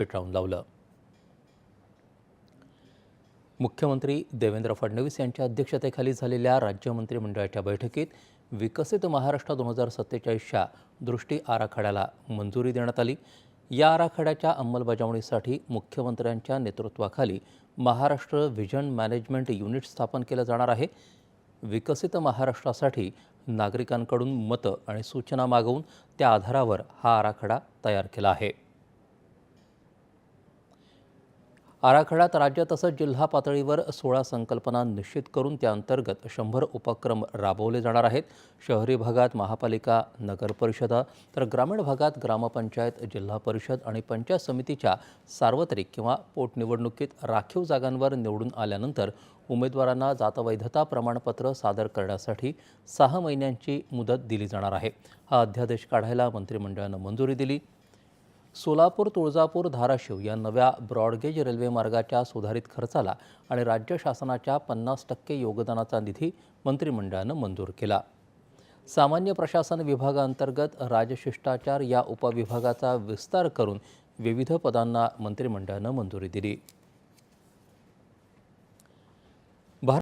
पेटाळून लावलं. मुख्यमंत्री देवेंद्र फडणवीस यांच्या अध्यक्षतेखाली झालेल्या राज्य मंत्रिमंडळाच्या बैठकीत विकसित महाराष्ट्र दोन हजार सत्तेचाळीसच्या दृष्टी आराखड्याला मंजुरी देण्यात आली. या आराखड्याच्या अंमलबजावणीसाठी मुख्यमंत्र्यांच्या नेतृत्वाखाली महाराष्ट्र व्हिजन मॅनेजमेंट युनिट स्थापन केलं जाणार आहे. विकसित महाराष्ट्रासाठी नागरिकांकडून मतं आणि सूचना मागवून त्या आधारावर हा आराखडा तयार केला आहे. आराखड्यात राज्य तसंच जिल्हा पातळीवर सोळा संकल्पना निश्चित करून त्याअंतर्गत शंभर उपक्रम राबवले जाणार आहेत. शहरी भागात महापालिका नगर परिषदा तर ग्रामीण भागात ग्रामपंचायत जिल्हा परिषद आणि पंचायत समितीच्या सार्वत्रिक किंवा पोटनिवडणुकीत राखीव जागांवर निवडून आल्यानंतर उमेदवारांना जातवैधता प्रमाणपत्र सादर करण्यासाठी सहा महिन्यांची मुदत दिली जाणार आहे. हा अध्यादेश काढायला मंत्रिमंडळानं मंजुरी दिली. सोलापूर तुळजापूर धाराशिव या नव्या ब्रॉडगेज रेल्वे मार्गाच्या सुधारित खर्चाला आणि राज्य शासनाच्या पन्नास टक्के योगदानाचा निधी मंत्रिमंडळानं मंजूर केला. सामान्य प्रशासन विभागाअंतर्गत राजशिष्टाचार या उपविभागाचा विस्तार करून विविध पदांना मंत्रिमंडळानं मंजुरी दिली.